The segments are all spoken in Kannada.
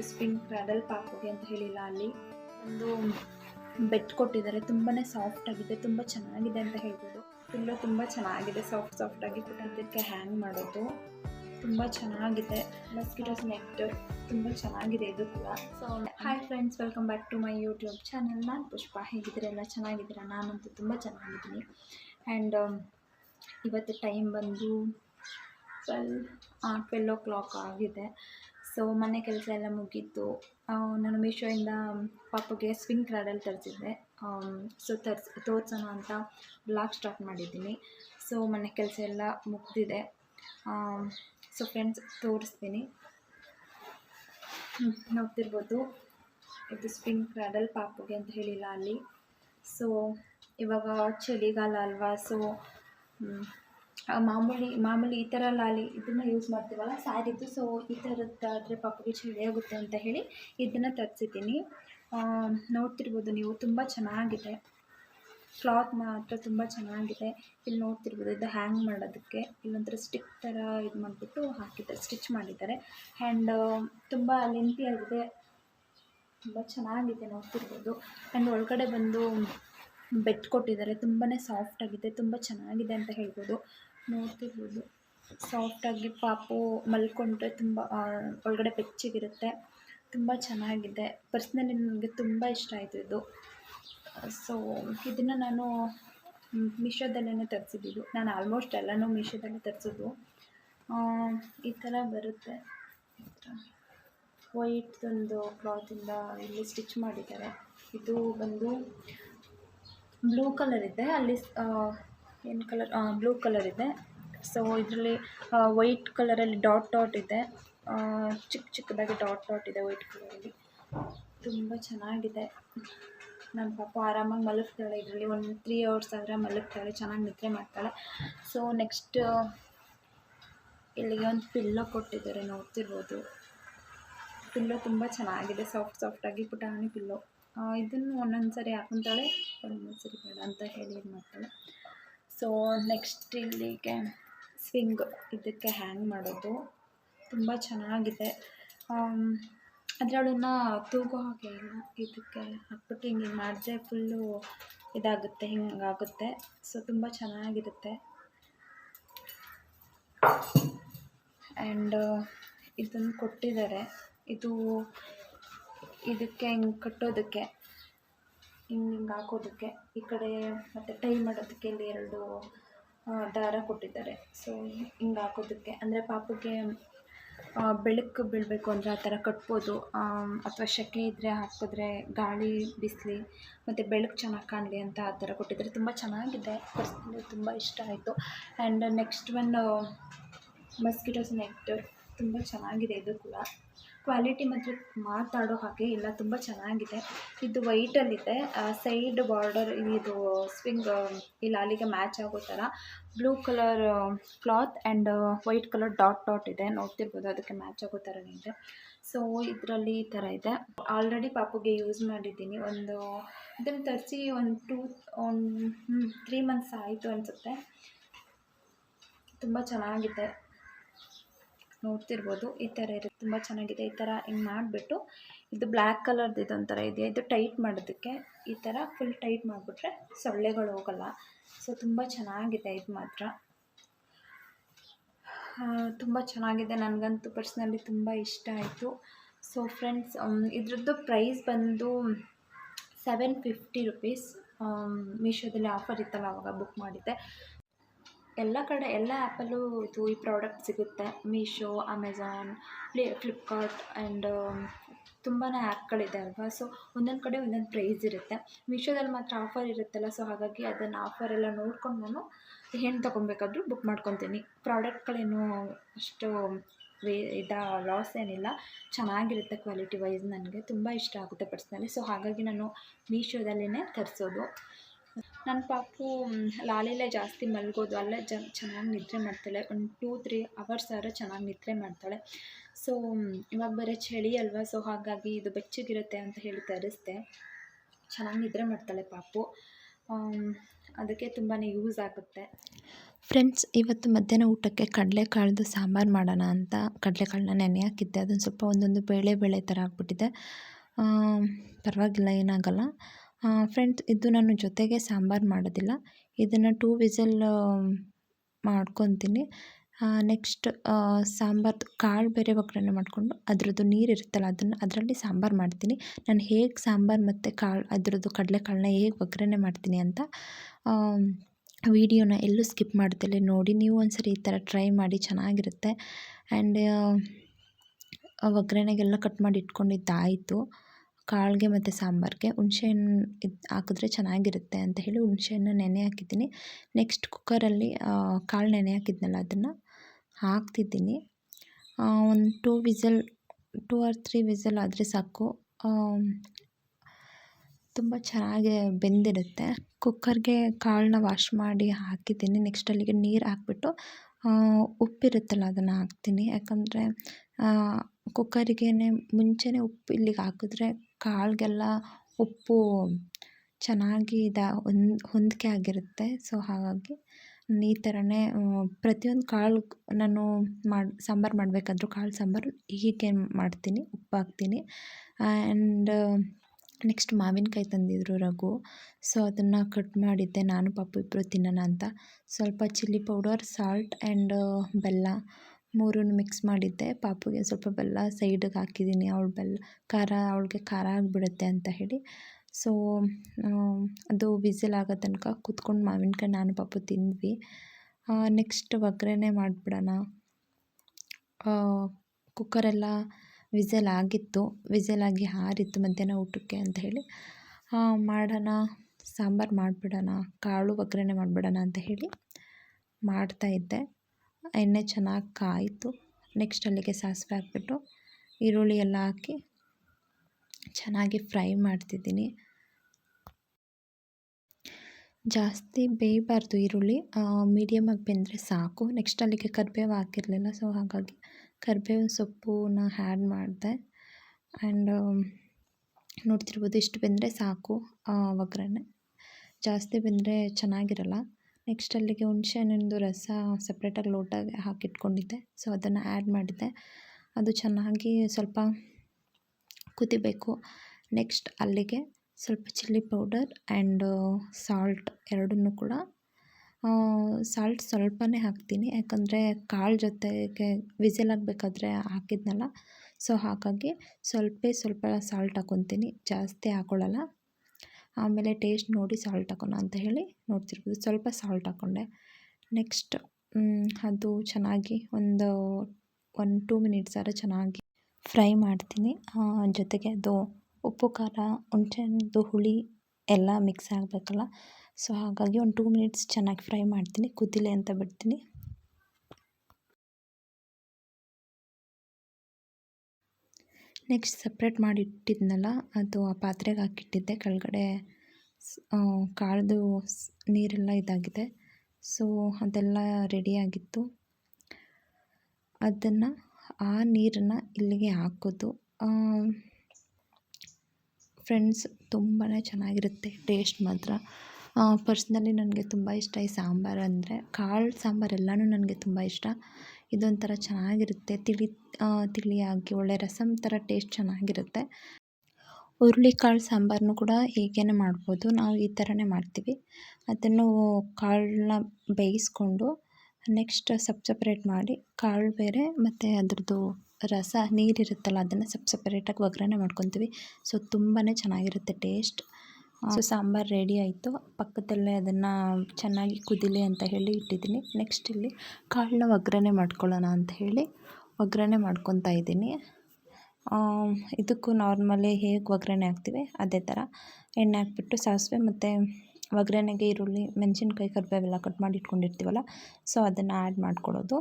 ಇದು ಸ್ಪ್ರಿಂಗ್ ಕ್ರಾಡಲ್ ಪಾಪುಗೆ ಅಂತ ಹೇಳಿಲ್ಲ ಅಲ್ಲಿ. ಒಂದು ಬೆಡ್ ಕೊಟ್ಟಿದ್ದಾರೆ ತುಂಬಾ ಸಾಫ್ಟ್ ಆಗಿದೆ, ತುಂಬ ಚೆನ್ನಾಗಿದೆ ಅಂತ ಹೇಳ್ಬೋದು. ಪಿಲ್ಲೋ ತುಂಬ ಚೆನ್ನಾಗಿದೆ ಸಾಫ್ಟ್ ಸಾಫ್ಟಾಗಿ ಅದಕ್ಕೆ ಹ್ಯಾಂಗ್ ಮಾಡೋದು. ತುಂಬ ಚೆನ್ನಾಗಿದೆ ಮಸ್ಕಿಟೋಸ್ ನೆಟ್ ತುಂಬ ಚೆನ್ನಾಗಿದೆ ಇದು ಕೂಡ. So hi friends welcome back to my YouTube channel ನಾನು ಪುಷ್ಪ ಎಲ್ಲ ಚೆನ್ನಾಗಿದ್ದೀರಾ? ನಾನಂತೂ ತುಂಬ ಚೆನ್ನಾಗಿದ್ದೀನಿ. ಆ್ಯಂಡ್ ಇವತ್ತು ಟೈಮ್ ಬಂದು ಟ್ವೆಲ್ ಟ್ವೆಲ್ ಓ ಕ್ಲಾಕ್ ಆಗಿದೆ. ಸೊ ಮನೆ ಕೆಲಸ ಎಲ್ಲ ಮುಗೀತು. ನಾನು ಮೀಶೋಯಿಂದ ಪಾಪಗೆ ಸ್ವಿಂಗ್ ಕ್ರಾಡಲ್ಲಿ ತರಿಸಿದ್ದೆ. ಸೊ ತರ್ಸ್, ತೋರಿಸೋಣ ಅಂತ ಬ್ಲಾಗ್ ಸ್ಟಾರ್ಟ್ ಮಾಡಿದ್ದೀನಿ. ಸೊ ಮನೆ ಕೆಲಸ ಎಲ್ಲ ಮುಗ್ದಿದೆ. ಸೊ ಫ್ರೆಂಡ್ಸ್ ತೋರಿಸ್ತೀನಿ. ನೋಡ್ತಿರ್ಬೋದು. ಇದು ಸ್ವಿಂಗ್ ಕ್ರಾಡಲ್ ಪಾಪುಗೆ ಅಂತ ಹೇಳಿಲ್ಲ ಅಲ್ಲಿ. ಸೊ ಇವಾಗ ಚಳಿಗಾಲ ಅಲ್ವಾ? ಸೊ ಮಾಮೂಲಿ ಮಾಮೂಲಿ ಈ ಥರ ಲಾಲಿ ಇದನ್ನು ಯೂಸ್ ಮಾಡ್ತೀವಲ್ಲ ಸ್ಯಾರಿದು ಸೊ ಈ ಥರದ್ದಾದರೆ ಪಾಪಗೆ ಚಳಿ ಆಗುತ್ತೆ ಅಂತ ಹೇಳಿ ಇದನ್ನು ತರಿಸಿದ್ದೀನಿ. ನೋಡ್ತಿರ್ಬೋದು ನೀವು, ತುಂಬ ಚೆನ್ನಾಗಿದೆ. ಕ್ಲಾತ್ ಮಾತ್ರ ತುಂಬ ಚೆನ್ನಾಗಿದೆ. ಇಲ್ಲಿ ನೋಡ್ತಿರ್ಬೋದು, ಇದು ಹ್ಯಾಂಗ್ ಮಾಡೋದಕ್ಕೆ. ಇಲ್ಲೊಂಥರ ಸ್ಟಿಕ್ ಥರ ಇದು ಮಾಡಿಬಿಟ್ಟು ಹಾಕಿದ್ದಾರೆ ಸ್ಟಿಚ್ ಮಾಡಿದ್ದಾರೆ. ಆ್ಯಂಡ್ ತುಂಬ ಲೆಂತಿಯಾಗಿದೆ ತುಂಬ ಚೆನ್ನಾಗಿದೆ ನೋಡ್ತಿರ್ಬೋದು. ಆ್ಯಂಡ್ ಒಳಗಡೆ ಬಂದು ಬೆಡ್ ಕೊಟ್ಟಿದ್ದಾರೆ ತುಂಬಾ ಸಾಫ್ಟ್ ಆಗಿದೆ, ತುಂಬ ಚೆನ್ನಾಗಿದೆ ಅಂತ ಹೇಳ್ಬೋದು. ನೋಡ್ತಿರ್ಬೋದು. ಸಾಫ್ಟಾಗಿ ಪಾಪು ಮಲ್ಕೊಂಡ್ರೆ ತುಂಬ ಒಳಗಡೆ ಬೆಚ್ಚಗಿರುತ್ತೆ. ತುಂಬ ಚೆನ್ನಾಗಿದೆ. ಪರ್ಸ್ನಲಿ ನನಗೆ ತುಂಬ ಇಷ್ಟ ಆಯಿತು ಇದು. ಸೊ ಇದನ್ನು ನಾನು ಮೀಶೋದಲ್ಲೇ ತರಿಸಿದ್ದು ನಾನು ಆಲ್ಮೋಸ್ಟ್ ಎಲ್ಲನೂ ಮೀಶೋದಲ್ಲೇ ತರಿಸೋದು ಈ ಥರ ಬರುತ್ತೆ. ವೈಟ್ ಒಂದು ಕ್ಲಾತಿಂದ ಇಲ್ಲಿ ಸ್ಟಿಚ್ ಮಾಡಿದ್ದಾರೆ. ಇದು ಬಂದು ಬ್ಲೂ ಕಲರ್ ಇದೆ. ಅಲ್ಲಿ ಏನು ಕಲರ್? ಬ್ಲೂ ಕಲರ್ ಇದೆ. ಸೊ ಇದರಲ್ಲಿ ವೈಟ್ ಕಲರಲ್ಲಿ ಡಾಟ್ ಡಾಟ್ ಇದೆ. ಚಿಕ್ಕ ಚಿಕ್ಕದಾಗಿ ಡಾಟ್ ಡಾಟ್ ಇದೆ ವೈಟ್ ಕಲರಲ್ಲಿ. ತುಂಬ ಚೆನ್ನಾಗಿದೆ. ನನ್ನ ಪಾಪ ಆರಾಮಾಗಿ ಮಲಗ್ತಾಳೆ. ಇದರಲ್ಲಿ ಒಂದು ತ್ರೀ ಅವರ್ಸ್ ಆದರೆ ಮಲಗ್ತಾಳೆ. ಚೆನ್ನಾಗಿ ನಿದ್ರೆ ಮಾಡ್ತಾಳೆ. ಸೊ ನೆಕ್ಸ್ಟ್ ಇಲ್ಲಿಗೆ ಒಂದು ಪಿಲ್ಲೋ ಕೊಟ್ಟಿದ್ದಾರೆ. ನೋಡ್ತಿರ್ಬೋದು. ಪಿಲ್ಲೋ ತುಂಬ ಚೆನ್ನಾಗಿದೆ. ಸಾಫ್ಟ್ ಸಾಫ್ಟಾಗಿ ಪುಟಾಣಿ ಪಿಲ್ಲೋ ಇದನ್ನು ಒಂದೊಂದು ಸರಿ ಹಾಕೊತಾಳೆ ಒಂದೊಂದು ಬೇಡ ಅಂತ ಹೇಳಿ ಇದು ಮಾಡ್ತಾಳೆ ಸೊ ನೆಕ್ಸ್ಟ್ ಇಲ್ಲಿಗೆ ಸ್ವಿಂಗ್ ಇದಕ್ಕೆ ಹ್ಯಾಂಗ್ ಮಾಡೋದು. ತುಂಬ ಚೆನ್ನಾಗಿದೆ. ಆದರೆ ಅವಳನ್ನ ತೂಗೋ ಹಾಗೆ ಇಲ್ಲ ಇದಕ್ಕೆ ಹಾಕ್ಬಿಟ್ಟು ಹಿಂಗೆ ಹಿಂಗೆ ಮಾಡಿದ್ರೆ ಫುಲ್ಲು ಇದಾಗುತ್ತೆ ಹಿಂಗಾಗುತ್ತೆ ಸೊ ತುಂಬ ಚೆನ್ನಾಗಿರುತ್ತೆ. ಆ್ಯಂಡ್ ಇದನ್ನು ಕೊಟ್ಟಿದ್ದಾರೆ. ಇದು ಇದಕ್ಕೆ ಹಿಂಗೆ ಕಟ್ಟೋದಕ್ಕೆ. ಹಿಂಗೆ ಹಿಂಗೆ ಹಾಕೋದಕ್ಕೆ, ಈ ಕಡೆ ಮತ್ತು ಟೈ ಮಾಡೋದಕ್ಕೆ ಇಲ್ಲಿ ಎರಡು ದಾರ ಕೊಟ್ಟಿದ್ದಾರೆ. ಸೊ ಹಿಂಗೆ ಹಾಕೋದಕ್ಕೆ. ಅಂದರೆ ಪಾಪಕ್ಕೆ ಬೆಳಕು ಬೀಳಬೇಕು ಅಂದರೆ ಆ ಥರ ಕಟ್ಬೋದು. ಅಥವಾ ಸೆಕೆ ಇದ್ದರೆ ಹಾಕಿದ್ರೆ ಗಾಳಿ ಬಿಸಿಲಿ, ಮತ್ತು ಬೆಳಕು ಚೆನ್ನಾಗಿ ಕಾಣಲಿ ಅಂತ ಆ ಥರ ಕೊಟ್ಟಿದ್ದಾರೆ. ತುಂಬ ಚೆನ್ನಾಗಿದೆ. ಪರ್ಸ್ನಲಿ ತುಂಬ ಇಷ್ಟ ಆಯಿತು. And next one mosquitoes net ತುಂಬ ಚೆನ್ನಾಗಿದೆ ಇದು ಕೂಡ. ಕ್ವಾಲಿಟಿ ಮಾತ್ರ ಮಾತಾಡೋ ಹಾಗೆ ಇಲ್ಲ, ತುಂಬ ಚೆನ್ನಾಗಿದೆ. ಇದು ವೈಟಲ್ಲಿದೆ ಸೈಡ್ ಬಾರ್ಡರ್ ಇದು ಸ್ವಿಂಗ್ ಈ ಲಾಲಿಗೆ ಮ್ಯಾಚ್ ಆಗೋ ಥರ blue colour cloth and white colour dot dot ಇದೆ. ನೋಡ್ತಿರ್ಬೋದು ಅದಕ್ಕೆ ಮ್ಯಾಚ್ ಆಗೋ ಥರನೇ ಇದೆ. ಸೊ ಇದರಲ್ಲಿ ಈ ಥರ ಇದೆ. ಆಲ್ರೆಡಿ ಪಾಪುಗೆ ಯೂಸ್ ಮಾಡಿದ್ದೀನಿ. ಒಂದು, ಇದನ್ನು ತರಿಸಿ ಒಂದು ಟೂ ಒಂದು ತ್ರೀ ಮಂತ್ಸ್ ಆಯಿತು ಅನಿಸುತ್ತೆ. ತುಂಬ ಚೆನ್ನಾಗಿದೆ. ನೋಡ್ತಿರ್ಬೋದು. ಈ ಥರ ಇರುತ್ತೆ. ತುಂಬ ಚೆನ್ನಾಗಿದೆ. ಈ ಥರ ಹಿಂಗೆ ಮಾಡಿಬಿಟ್ಟು ಇದು ಬ್ಲ್ಯಾಕ್ ಕಲರ್ದು ಇದೊಂಥರ ಇದೆ. ಇದು ಟೈಟ್ ಮಾಡೋದಕ್ಕೆ ಈ ಥರ ಫುಲ್ ಟೈಟ್ ಮಾಡಿಬಿಟ್ರೆ ಸೊಳ್ಳೆಗಳು ಹೋಗಲ್ಲ. ಸೊ, ತುಂಬ ಚೆನ್ನಾಗಿದೆ ಇದು ಮಾತ್ರ. ತುಂಬ ಚೆನ್ನಾಗಿದೆ. ನನಗಂತೂ ಪರ್ಸ್ನಲಿ ತುಂಬ ಇಷ್ಟ ಆಯಿತು. ಸೊ, ಫ್ರೆಂಡ್ಸ್ ಇದ್ರದ್ದು ಪ್ರೈಸ್ ಬಂದು ಸೆವೆನ್ ಫಿಫ್ಟಿ ರುಪೀಸ್. ಮೀಶೋದಲ್ಲಿ ಆಫರ್ ಇತ್ತಲ್ಲ ಆವಾಗ ಬುಕ್ ಮಾಡಿದ್ದೆ. ಎಲ್ಲ ಕಡೆ, ಎಲ್ಲ ಆ್ಯಪಲ್ಲೂ ಇದು ಈ ಪ್ರಾಡಕ್ಟ್ ಸಿಗುತ್ತೆ ಮೀಶೋ ಅಮೆಝಾನ್ ಫ್ಲಿ ಫ್ಲಿಪ್ಕಾರ್ಟ್ ಆ್ಯಂಡ್ ತುಂಬಾ ಆ್ಯಪ್ಗಳಿದೆ ಅಲ್ವಾ? ಸೊ ಒಂದೊಂದು ಕಡೆ ಒಂದೊಂದು ಪ್ರೈಸ್ ಇರುತ್ತೆ. ಮೀಶೋದಲ್ಲಿ ಮಾತ್ರ ಆಫರ್ ಇರುತ್ತಲ್ಲ ಸೊ ಹಾಗಾಗಿ ಅದನ್ನು ಎಲ್ಲ ನೋಡ್ಕೊಂಡು ನಾನು ಏನು ತೊಗೊಬೇಕಾದ್ರೂ ಬುಕ್ ಮಾಡ್ಕೊತೀನಿ. ಪ್ರಾಡಕ್ಟ್ಗಳೇನು ಅಷ್ಟು ವೇ, ಇದ ಲಾಸ್ ಏನಿಲ್ಲ. ಚೆನ್ನಾಗಿರುತ್ತೆ ಕ್ವಾಲಿಟಿ ವೈಸ್ ನನಗೆ. ತುಂಬ ಇಷ್ಟ ಆಗುತ್ತೆ ಪರ್ಸ್ನಲಿ ಸೊ ಹಾಗಾಗಿ ನಾನು ಮೀಶೋದಲ್ಲೇ ತರಿಸೋದು. ನನ್ನ ಪಾಪು ಮ್, ಲಾಲಿಲೇ ಜಾಸ್ತಿ ಮಲಗೋದು ಅಲ್ಲೇ ಜ ಚೆನ್ನಾಗಿ ನಿದ್ರೆ ಮಾಡ್ತಾಳೆ. ಒಂದು ಟೂ ತ್ರೀ ಅವರ್ಸ್ ಆದರೆ ಚೆನ್ನಾಗಿ ನಿದ್ರೆ ಮಾಡ್ತಾಳೆ. ಸೊ ಇವಾಗ ಬರೀ ಚಳಿ ಅಲ್ವಾ ಸೊ ಹಾಗಾಗಿ ಇದು ಬೆಚ್ಚಗಿರುತ್ತೆ ಅಂತ ಹೇಳಿ ತರಿಸ್ದೆ. ಚೆನ್ನಾಗಿ ನಿದ್ರೆ ಮಾಡ್ತಾಳೆ ಪಾಪು. ಅದಕ್ಕೆ ತುಂಬಾ ಯೂಸ್ ಆಗುತ್ತೆ. ಫ್ರೆಂಡ್ಸ್ ಇವತ್ತು ಮಧ್ಯಾಹ್ನ ಊಟಕ್ಕೆ ಕಡಲೆಕಾಳ್ದು ಸಾಂಬಾರು ಮಾಡೋಣ ಅಂತ ಕಡಲೆಕಾಳನ್ನ ನೆನೆ ಹಾಕಿದ್ದೆ. ಅದೊಂದು ಸ್ವಲ್ಪ ಒಂದೊಂದು ಬೇಳೆ ಬೇಳೆ ಥರ ಆಗಿಬಿಟ್ಟಿದೆ. ಪರವಾಗಿಲ್ಲ ಏನಾಗಲ್ಲ. ಫ್ರೆಂಡ್ಸ್ ಇದು ನಾನು ಜೊತೆಗೆ ಸಾಂಬಾರು ಮಾಡೋದಿಲ್ಲ. ಇದನ್ನು ಟೂ ವಿಸಲ್ ಮಾಡ್ಕೊತೀನಿ. ನೆಕ್ಸ್ಟ್ ಸಾಂಬಾರ್ದು ಕಾಳು ಬೇರೆ ಒಗ್ಗರಣೆ ಮಾಡಿಕೊಂಡು ಅದರದ್ದು ನೀರು ಇರುತ್ತಲ್ಲ, ಅದನ್ನು ಅದರಲ್ಲಿ ಸಾಂಬಾರು ಮಾಡ್ತೀನಿ. ನಾನು ಹೇಗೆ ಸಾಂಬಾರು ಮತ್ತು ಕಾಳು, ಅದರದ್ದು ಕಡಲೆಕಾಳನ್ನ ಹೇಗೆ ಒಗ್ಗರಣೆ ಮಾಡ್ತೀನಿ ಅಂತ ವೀಡಿಯೋನ ಎಲ್ಲೂ ಸ್ಕಿಪ್ ಮಾಡ್ತಿಲ್ಲ. ನೋಡಿ, ನೀವು ಒಂದ್ಸರಿ ಈ ಥರ ಟ್ರೈ ಮಾಡಿ ಚೆನ್ನಾಗಿರುತ್ತೆ. ಆ್ಯಂಡ್ ಒಗ್ಗರಣೆಗೆಲ್ಲ ಕಟ್ ಮಾಡಿ ಇಟ್ಕೊಂಡಿದ್ದಾಯಿತು. ಕಾಳಿಗೆ ಮತ್ತು ಸಾಂಬಾರಿಗೆ ಹುಣ್ಸೆಹಣ್ಣು ಇದು ಹಾಕಿದ್ರೆ ಚೆನ್ನಾಗಿರುತ್ತೆ ಅಂತ ಹೇಳಿ ಹುಣ್ಸೆಹಣ್ಣು ನೆನೆ ಹಾಕಿದ್ದೀನಿ. ನೆಕ್ಸ್ಟ್ ಕುಕ್ಕರಲ್ಲಿ ಕಾಳು ನೆನೆ ಹಾಕಿದ್ನಲ್ಲ ಅದನ್ನು ಹಾಕ್ತಿದ್ದೀನಿ. ಒಂದು two whistle two or three whistle ಆದರೆ ಸಾಕು. ತುಂಬ ಚೆನ್ನಾಗಿ ಬೆಂದಿರುತ್ತೆ. ಕುಕ್ಕರ್ಗೆ ಕಾಳನ್ನ ವಾಶ್ ಮಾಡಿ ಹಾಕಿದ್ದೀನಿ. ನೆಕ್ಸ್ಟ್ ಅಲ್ಲಿಗೆ ನೀರು ಹಾಕ್ಬಿಟ್ಟು ಉಪ್ಪಿರುತ್ತಲ್ಲ ಅದನ್ನು ಹಾಕ್ತೀನಿ. ಯಾಕಂದರೆ ಕುಕ್ಕರಿಗೇ ಮುಂಚೆಯೇ ಉಪ್ಪು ಇಲ್ಲಿಗೆ ಹಾಕಿದ್ರೆ ಕಾಳಿಗೆಲ್ಲ ಉಪ್ಪು ಚೆನ್ನಾಗಿ ಇದು ಹೊಂದಿಕೆ ಆಗಿರುತ್ತೆ. ಸೊ, ಹಾಗಾಗಿ ಈ ಥರನೇ ಪ್ರತಿಯೊಂದು ಕಾಳು ನಾನು ಮಾಡಿ, ಸಾಂಬಾರು ಮಾಡಬೇಕಾದ್ರೂ ಕಾಳು ಸಾಂಬಾರು ಹೀಗೆ ಮಾಡ್ತೀನಿ, ಉಪ್ಪು ಹಾಕ್ತೀನಿ. ಆ್ಯಂಡ್ ನೆಕ್ಸ್ಟ್ ಮಾವಿನಕಾಯಿ ತಂದಿದ್ದರು ರಘು. ಸೊ, ಅದನ್ನು ಕಟ್ ಮಾಡಿದ್ದೆ. ನಾನು ಪಾಪು ಇಬ್ಬರು ತಿನ್ನೋಣ ಅಂತ. ಸ್ವಲ್ಪ ಚಿಲ್ಲಿ ಪೌಡರ್, ಸಾಲ್ಟ್ ಆ್ಯಂಡ್ ಬೆಲ್ಲ. ಮೂರನ್ನು ಮಿಕ್ಸ್ ಮಾಡಿದ್ದೆ. ಪಾಪುಗೆ ಸ್ವಲ್ಪ ಬೆಲ್ಲ ಸೈಡಿಗೆ ಹಾಕಿದ್ದೀನಿ. ಅವಳು ಬೆಲ್ಲ, ಖಾರ, ಅವಳಿಗೆ ಖಾರ ಆಗಿಬಿಡುತ್ತೆ ಅಂತ ಹೇಳಿ. ಸೊ ಅದು ವಿಸಿಲ್ ಆಗೋ ತನಕ ಕೂತ್ಕೊಂಡು ಮಾವಿನ್ಕಾಯಿ ನಾನು ಪಾಪು ತಿಂದ್ವಿ. ನೆಕ್ಸ್ಟ್ ಒಗ್ಗರಣೆ ಮಾಡಿಬಿಡೋಣ. ಕುಕ್ಕರೆಲ್ಲ ವಿಸಲ್ ಆಗಿತ್ತು. ವಿಸಲ್ ಆಗಿ ಆರಿತ್ತು ಮಧ್ಯಾಹ್ನ ಊಟಕ್ಕೆ ಅಂತ ಹೇಳಿ. ಮಾಡೋಣ. ಸಾಂಬಾರು ಮಾಡಿಬಿಡೋಣ. ಕಾಳು ಒಗ್ಗರಣೆ ಮಾಡಿಬಿಡೋಣ ಅಂತ ಹೇಳಿ ಮಾಡ್ತಾಯಿದ್ದೆ ಎಣ್ಣೆ ಚೆನ್ನಾಗಿ ಕಾಯಿತು. ನೆಕ್ಸ್ಟ್ ಅಲ್ಲಿಗೆ ಸಾಸಿವೆ ಹಾಕ್ಬಿಟ್ಟು ಈರುಳ್ಳಿ ಎಲ್ಲ ಹಾಕಿ ಚೆನ್ನಾಗಿ ಫ್ರೈ ಮಾಡ್ತಿದ್ದೀನಿ. ಜಾಸ್ತಿ ಬೇಯಬಾರ್ದು ಈರುಳ್ಳಿ. ಮೀಡಿಯಮಾಗಿ ಬೆಂದರೆ ಸಾಕು. ನೆಕ್ಸ್ಟ್ ಅಲ್ಲಿಗೆ ಕರಿಬೇವು ಹಾಕಿರಲಿಲ್ಲ ಸೊ ಹಾಗಾಗಿ ಕರಿಬೇವಿನ ಸೊಪ್ಪನ್ನ ಆ್ಯಡ್ ಮಾಡಿದೆ. ಆ್ಯಂಡ್ ನೋಡ್ತಿರ್ಬೋದು, ಇಷ್ಟು ಬೆಂದರೆ ಸಾಕು ಒಗ್ಗರಣೆ. ಜಾಸ್ತಿ ಬೆಂದರೆ ಚೆನ್ನಾಗಿರಲ್ಲ. ನೆಕ್ಸ್ಟ್ ಅಲ್ಲಿಗೆ ಹುಣಸೆ ಹಣ್ಣಿಂದು ರಸ ಸಪ್ರೇಟಾಗಿ ಲೋಟಗೆ ಹಾಕಿಟ್ಕೊಂಡಿದ್ದೆ. ಸೊ ಅದನ್ನು ಆ್ಯಡ್ ಮಾಡಿದ್ದೆ. ಅದು ಚೆನ್ನಾಗಿ ಸ್ವಲ್ಪ ಕುದಿಬೇಕು. ನೆಕ್ಸ್ಟ್ ಅಲ್ಲಿಗೆ ಸ್ವಲ್ಪ ಚಿಲ್ಲಿ ಪೌಡರ್ ಆ್ಯಂಡ್ ಸಾಲ್ಟ್ ಎರಡನ್ನೂ ಕೂಡ ಸಾಲ್ಟ್ ಸ್ವಲ್ಪನೇ ಹಾಕ್ತೀನಿ. ಯಾಕಂದರೆ ಕಾಳು ಜೊತೆಗೆ ವಿಸಿಲ್ ಆಗಬೇಕಾದ್ರೆ ಹಾಕಿದ್ನಲ್ಲ ಸೊ ಹಾಗಾಗಿ ಸ್ವಲ್ಪ ಸ್ವಲ್ಪ ಸಾಲ್ಟ್ ಹಾಕ್ಕೊತೀನಿ ಜಾಸ್ತಿ ಹಾಕ್ಕೊಳ್ಳಲ್ಲ ಆಮೇಲೆ ಟೇಸ್ಟ್ ನೋಡಿ ಸಾಲ್ಟ್ ಹಾಕೋಣ ಅಂತ ಹೇಳಿ ನೋಡ್ತಿರ್ಬೋದು. ಸ್ವಲ್ಪ ಸಾಲ್ಟ್ ಹಾಕ್ಕೊಂಡೆ ನೆಕ್ಸ್ಟ್ ಅದು ಚೆನ್ನಾಗಿ ಒಂದು ಒನ್, ಟೂ ಮಿನಿಟ್ಸ್ ಆದ್ರೆ ಚೆನ್ನಾಗಿ ಫ್ರೈ ಮಾಡ್ತೀನಿ. ಜೊತೆಗೆ ಅದು ಉಪ್ಪು, ಖಾರ ಹುಣ್ಸೆಹಣ್ಣು ಹುಳಿ ಎಲ್ಲ ಮಿಕ್ಸ್ ಆಗಬೇಕಲ್ಲ. ಸೊ, ಹಾಗಾಗಿ ಒಂದು ಟೂ ಮಿನಿಟ್ಸ್ ಚೆನ್ನಾಗಿ ಫ್ರೈ ಮಾಡ್ತೀನಿ. ಕುದಿಲೆ ಅಂತ ಬಿಡ್ತೀನಿ. ನೆಕ್ಸ್ಟ್ ಸಪ್ರೇಟ್ ಮಾಡಿ ಇಟ್ಟಿದ್ನಲ್ಲ ಅದು ಆ ಪಾತ್ರೆಗೆ ಹಾಕಿಟ್ಟಿದ್ದೆ. ಕೆಳಗಡೆ ಕಾಳ್ದು ನೀರೆಲ್ಲ ಇದಾಗಿದೆ. ಸೊ ಅದೆಲ್ಲ ರೆಡಿಯಾಗಿತ್ತು ಅದನ್ನು ಆ ನೀರನ್ನು ಇಲ್ಲಿಗೆ ಹಾಕೋದು. ಫ್ರೆಂಡ್ಸ್ ತುಂಬಾ ಚೆನ್ನಾಗಿರುತ್ತೆ ಟೇಸ್ಟ್ ಮಾತ್ರ. ಪರ್ಸ್ನಲಿ ನನಗೆ ತುಂಬ ಇಷ್ಟ ಈ ಸಾಂಬಾರು ಅಂದರೆ ಕಾಳು ಸಾಂಬಾರು ಎಲ್ಲನೂ ನನಗೆ ತುಂಬ ಇಷ್ಟ. ಇದೊಂಥರ ಚೆನ್ನಾಗಿರುತ್ತೆ. ತಿಳಿ ತಿಳಿಯಾಗಿ ಒಳ್ಳೆ ರಸಮ್ ಥರ ಟೇಸ್ಟ್ ಚೆನ್ನಾಗಿರುತ್ತೆ. ಹುರುಳಿಕಾಳು ಸಾಂಬಾರನ್ನು ಕೂಡ ಹೀಗೇ ಮಾಡ್ಬೋದು. ನಾವು ಈ ಥರನೇ ಮಾಡ್ತೀವಿ. ಅದನ್ನು ಕಾಳನ್ನ ಬೇಯಿಸ್ಕೊಂಡು ನೆಕ್ಸ್ಟ್ ಸಪ್ ಸಪ್ರೇಟ್ ಮಾಡಿ ಕಾಳು ಬೇರೆ ಮತ್ತು ಅದರದ್ದು ರಸ ನೀರಿರುತ್ತಲ್ಲ ಅದನ್ನು ಸಪ್ ಸಪ್ರೇಟಾಗಿ ಒಗ್ಗರಣೆ ಮಾಡ್ಕೊತೀವಿ. ಸೊ ತುಂಬಾ ಚೆನ್ನಾಗಿರುತ್ತೆ ಟೇಸ್ಟ್. ಸೊ ಸಾಂಬಾರು ರೆಡಿ ಆಯಿತು. ಪಕ್ಕದಲ್ಲೇ ಅದನ್ನು ಚೆನ್ನಾಗಿ ಕುದಿಲಿ ಅಂತ ಹೇಳಿ ಇಟ್ಟಿದ್ದೀನಿ. ನೆಕ್ಸ್ಟ್ ಇಲ್ಲಿ ಕಾಳನ್ನ ಒಗ್ಗರಣೆ ಮಾಡ್ಕೊಳ್ಳೋಣ ಅಂತ ಹೇಳಿ ಒಗ್ಗರಣೆ ಮಾಡ್ಕೊತಾ ಇದ್ದೀನಿ. ಇದಕ್ಕೂ ನಾರ್ಮಲಿ ಹೇಗೆ ಒಗ್ಗರಣೆ ಹಾಕ್ತೀವಿ ಅದೇ ಥರ ಎಣ್ಣೆ ಹಾಕ್ಬಿಟ್ಟು ಸಾಸಿವೆ ಮತ್ತು ಒಗ್ಗರಣೆಗೆ ಈರುಳ್ಳಿ ಮೆಣಸಿನ್ಕಾಯಿ ಕರಿಬೇವೆಲ್ಲ ಕಟ್ ಮಾಡಿ ಇಟ್ಕೊಂಡಿರ್ತೀವಲ್ಲ ಸೊ ಅದನ್ನು ಆ್ಯಡ್ ಮಾಡ್ಕೊಳ್ಳೋದು.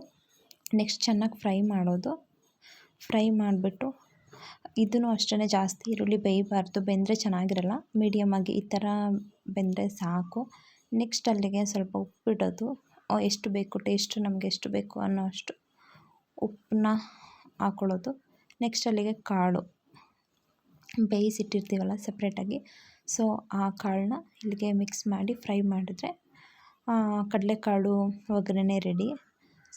ನೆಕ್ಸ್ಟ್ ಚೆನ್ನಾಗಿ ಫ್ರೈ ಮಾಡೋದು. ಫ್ರೈ ಮಾಡಿಬಿಟ್ಟು ಇದೂ ಅಷ್ಟೇ ಜಾಸ್ತಿ ಈರುಳ್ಳಿ ಬೇಯಬಾರ್ದು, ಬೆಂದರೆ ಚೆನ್ನಾಗಿರಲ್ಲ. ಮೀಡಿಯಮ್ಮಾಗಿ ಈ ಥರ ಬೆಂದರೆ ಸಾಕು. ನೆಕ್ಸ್ಟ್ ಅಲ್ಲಿಗೆ ಸ್ವಲ್ಪ ಉಪ್ಪಿಡೋದು ಎಷ್ಟು ಬೇಕು ಟೇಸ್ಟ್ ನಮಗೆ ಎಷ್ಟು ಬೇಕು ಅನ್ನೋ ಅಷ್ಟು ಉಪ್ಪನ್ನ ಹಾಕ್ಕೊಳ್ಳೋದು ನೆಕ್ಸ್ಟ್ ಅಲ್ಲಿಗೆ ಕಾಳು. ಬೇಯಿಸಿಟ್ಟಿರ್ತೀವಲ್ಲ ಸಪ್ರೇಟಾಗಿ ಸೊ ಆ ಕಾಳನ್ನ ಇಲ್ಲಿಗೆ ಮಿಕ್ಸ್ ಮಾಡಿ ಫ್ರೈ ಮಾಡಿದ್ರೆ ಕಡಲೆಕಾಳು ಒಗ್ಗರಣೆ ರೆಡಿ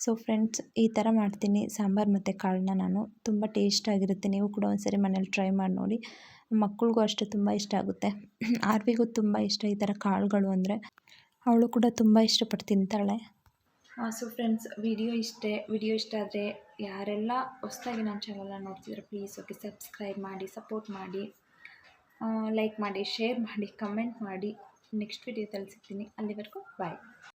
ಸೊ ಫ್ರೆಂಡ್ಸ್ ಈ ಥರ ಮಾಡ್ತೀನಿ. ಸಾಂಬಾರು ಮತ್ತು ಕಾಳನ್ನ ನಾನು ತುಂಬ ಟೇಸ್ಟಾಗಿರುತ್ತೆ ನೀವು ಕೂಡ ಒಂದ್ಸರಿ ಮನೇಲಿ ಟ್ರೈ ಮಾಡಿ ನೋಡಿ. ಮಕ್ಕಳಿಗೂ ಅಷ್ಟೇ ತುಂಬ ಇಷ್ಟ ಆಗುತ್ತೆ. ಆರ್ವಿಗೂ ತುಂಬ ಇಷ್ಟ ಈ ಥರ ಕಾಳುಗಳು ಅಂದರೆ. ಅವಳು ಕೂಡ ತುಂಬ ಇಷ್ಟಪಟ್ಟು ತಿಂತಾಳೆ. ಸೊ ಫ್ರೆಂಡ್ಸ್ ವಿಡಿಯೋ ಇಷ್ಟೇ. ವಿಡಿಯೋ ಇಷ್ಟ ಆದರೆ ಯಾರೆಲ್ಲ ಹೊಸ್ದಾಗಿ ನನ್ನ ಚಾನಲ್ನ ನೋಡ್ತಿದ್ರೆ ಪ್ಲೀಸ್ ಓಕೆ ಸಬ್ಸ್ಕ್ರೈಬ್ ಮಾಡಿ ಸಪೋರ್ಟ್ ಮಾಡಿ. ಲೈಕ್ ಮಾಡಿ ಶೇರ್ ಮಾಡಿ ಕಮೆಂಟ್ ಮಾಡಿ. ನೆಕ್ಸ್ಟ್ ವಿಡಿಯೋದಲ್ಲಿ ಸಿಗ್ತೀನಿ ಅಲ್ಲಿವರೆಗೂ ಬಾಯ್